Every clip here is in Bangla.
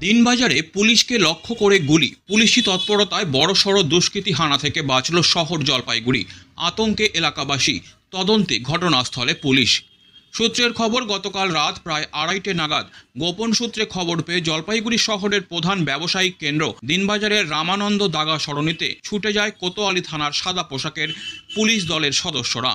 দিনবাজারে পুলিশকে লক্ষ্য করে গুলি। পুলিশি তৎপরতায় বড়সড় দুষ্কৃতি হানা থেকে বাঁচল শহর জলপাইগুড়ি। আতঙ্কে এলাকাবাসী। তদন্তে ঘটনাস্থলে পুলিশ। সূত্রের খবর, গতকাল রাত প্রায় আড়াইটে নাগাদ গোপন সূত্রে খবর পেয়ে জলপাইগুড়ি শহরের প্রধান ব্যবসায়িক কেন্দ্র দিনবাজারের রামানন্দ দাগা সরণিতে ছুটে যায় কোতোয়ালি থানার সাদা পোশাকের পুলিশ দলের সদস্যরা।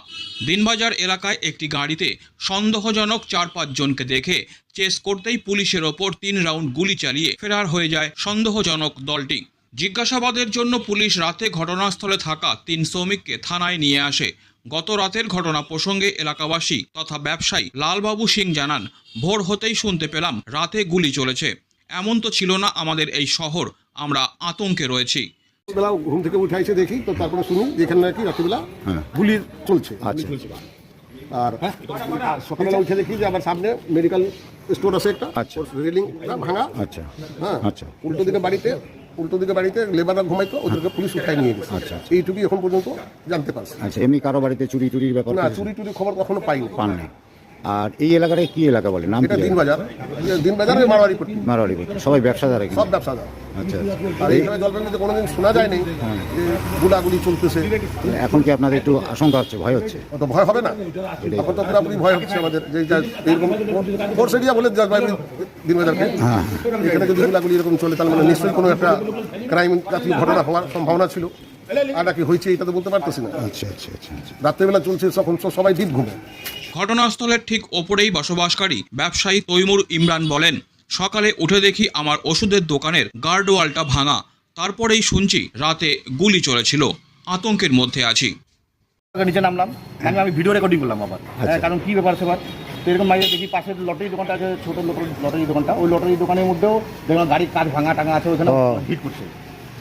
দিনবাজার এলাকায় একটি গাড়িতে সন্দেহজনক চার পাঁচজনকে দেখে চেস করতেই পুলিশের ওপর তিন রাউন্ড গুলি চালিয়ে ফেরার হয়ে যায় সন্দেহজনক দলটি। জিজ্ঞাসাবাদের জন্য পুলিশ রাতে ঘটনাস্থলে থাকা তিন শ্রমিককে থানায় নিয়ে আসে। গত রাতের ঘটনা প্রসঙ্গে এলাকাবাসী তথা ব্যবসায়ী লালবাবু সিং জানান ভোর হতেই শুনতে পেলাম রাতে গুলি চলেছে এমন তো ছিল না আমাদের এই শহর আমরা আতঙ্কে রয়েছি বেলা ঘুম থেকে উঠে এসে দেখি তো তারপরে শুনি যে এখানে নাকি রাত্রিবেলা হ্যাঁ। গুলি চলছে আচ্ছা। আর আর সকালবেলা উঠে দেখি যে আবার সামনে মেডিকেল স্টোর আছে একটা আচ্ছা। রেলিং ভাঙা আচ্ছা হ্যাঁ আচ্ছা। উল্টো দিকে বাড়িতে উল্টো দিকে বাড়িতে লেবাররা ঘুমাইতো ওদেরকে পুলিশ উঠায় নিয়ে গেছে। আচ্ছা। এইটুকুই এখন পর্যন্ত জানতে পারছি। আচ্ছা এমনি কারও বাড়িতে চুরি টুরির ব্যাপার না চুরি টুরি খবর কখনো পাইনি। পান না আর এই এলাকাটায় কি এলাকা বলে? নাম এটা কি দিন বাজার দিন বাজারে মারোয়ারি পট্টি। মারোয়ারি বলে। সবাই ব্যবসাদার এখানে? সব ব্যবসাদার। আচ্ছা। আর এইখানে জলপাইগুড়িতে কোনোদিন শোনা যায়নি যে গুলাগুলি চলতেছে। এখন কি আপনাদের একটু আশঙ্কা হচ্ছে ভয় হচ্ছে? অত ভয় হবে না। তখন তো পুরোপুরি ভয় হচ্ছে আমাদের যে এরকম ফোর্স এরিয়া বলে জলপাইগুড়ি দিন বাজারকে হ্যাঁ। এখানে যদি গুলাগুলি এরকম চলে তাহলে মানে নিশ্চয়ই কোনো একটা ক্রাইম জাতীয় ঘটনা হওয়ার সম্ভাবনা ছিল। আর নাকি হয়েছে এটা তো বলতে পারতেছি না। আচ্ছা আচ্ছা আচ্ছা আচ্ছা। রাত্রেবেলা চলছে তখন সবাই দ্বীপ ঘুমে। ঘটনাস্থলের ঠিক ওপরেই বসবাসকারী ব্যবসায়ী তৈমুর ইমরান বলেন সকালে উঠে দেখি আমার ওষুধের দোকানের গার্ডওয়ালটা ভাঙা। তারপরেই শুনছি রাতে গুলি চলেছিল। আতঙ্কের মধ্যে আছি। নিচে নামলাম আমি আমি ভিডিও রেকর্ডিং করলাম আবার। হ্যাঁ, কারণ কি ব্যাপার সেবার? তো এরকম বাইরে দেখি পাশে লটারি দোকানটা আছে ছোট লটারি দোকানটা। ওই লটারি দোকানের মধ্যেও দেখলাম গাড়ির কাজ ভাঙা টাঙা আছে ওখানে। হিট করছে।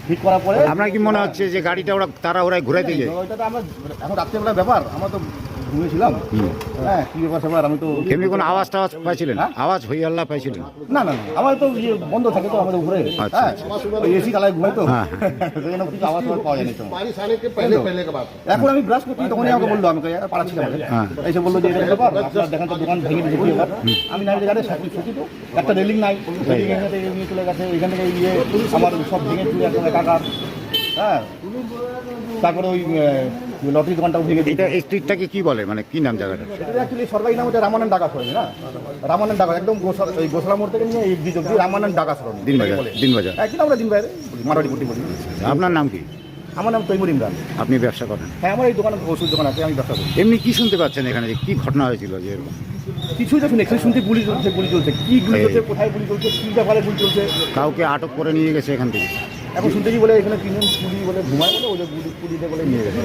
হিট করার পরে আপনার কি মনে হচ্ছে যে গাড়িটা ওরা তারা ওরাই ঘুরাইতে যায়? ওইটা তো আমরা এখন রাত্রেবেলা ব্যাপার। আমরা তো ঘুমিয়েছিলাম হ্যাঁ কি ব্যাপার স্যাপার আমি তো এমনি কোনো আওয়াজ টাওয়াজ পাইছিলেন? হ্যাঁ? আওয়াজ হই আল্লাহ পাইছিলেন? না না না আমার তো ইয়ে বন্ধ থাকে তো আমাদের উপরে আচ্ছা, হ্যাঁ আচ্ছা। এসি কালায় ঘুমাই তো। হ্যাঁ, হ্যাঁ। সেখানে কিছু আওয়াজ টাওয়াজ পাওয়া যায়নি তো। এখন আমি ব্রাশ করছি তখনই আমাকে বলল আমাকে পাড়া ছিল আমাদের এসে বলল যে এটা ব্যাপার? আপনার দেখেন তো দোকান ভেঙে দিয়েছি এবার। আমি না জানি সাথে ছুটি তো। একটা রেলিং নাই। রেলিং এখানে চলে গেছে। এখান থেকে ইয়ে আমার সব ভেঙে চুলে একদম একাকার। হ্যাঁ। তারপরে ওই লটারি দোকানটাও ভেঙে এটা স্ট্রিটটাকে কি বলে? মানে কি নাম জায়গাটা? এটা অ্যাকচুয়ালি সরকারি নাম হচ্ছে রামানন্দ ডাকা সরণি না? রামানন্দ ডাকা একদম এই গোসলা মোড় থেকে নিয়ে এই ব্রিজ অব্দি রামানন্দ ডাকা সরণি। দিনবাজার। দিনবাজার হ্যাঁ কিন্তু আমরা দিন বাইরে মারোয়ারি পট্টি বলি। আপনার নাম কি? আমার নাম তৈমুর ইমরান। আপনি ব্যবসা করেন? হ্যাঁ আমার এই দোকানে ওষুধ দোকান আছে আমি ব্যবসা করি। এমনি কি শুনতে পাচ্ছেন এখানে? যে কি ঘটনা হয়েছিল? যে এরকম? কিছুই শুনে এখানে শুনতে গুলি চলছে গুলি চলছে। কি গুলি। চলছে কোথায় গুলি চলছে কি ব্যাপারে গুলি চলছে? কাউকে আটক করে নিয়ে গেছে এখান থেকে? এখন শুনতেছি বলে এখানে তিনজন পুলিশ বলে ঘুমায় বলে ওদের গুলি পুলিশে বলে নিয়ে গেছে।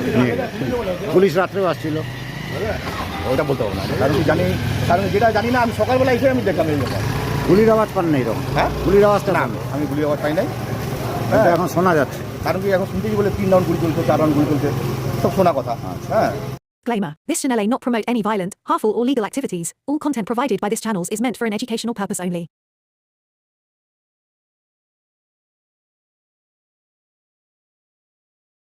পুলিশ রাত্রেও আসছিল। ওটা বলতে পারব না। কারণ কি জানি কারণ যেটা জানি না আমি সকালবেলা এসে আমি দেখলাম এই ব্যাপার। গুলির আওয়াজ পান না এরকম? হ্যাঁ? গুলির আওয়াজটা না। আমি গুলি আওয়াজ পাই নাই। এটা এখন শোনা যাচ্ছে। কারণ কি এখন শুনতেছি বলে তিন রাউন্ড গুলি চলছে চার রাউন্ড গুলি চলছে সব শোনা কথা। হ্যাঁ। Disclaimer This channel may not promote any violent, harmful, or legal activities. All content provided by this channel is meant for an educational purpose only.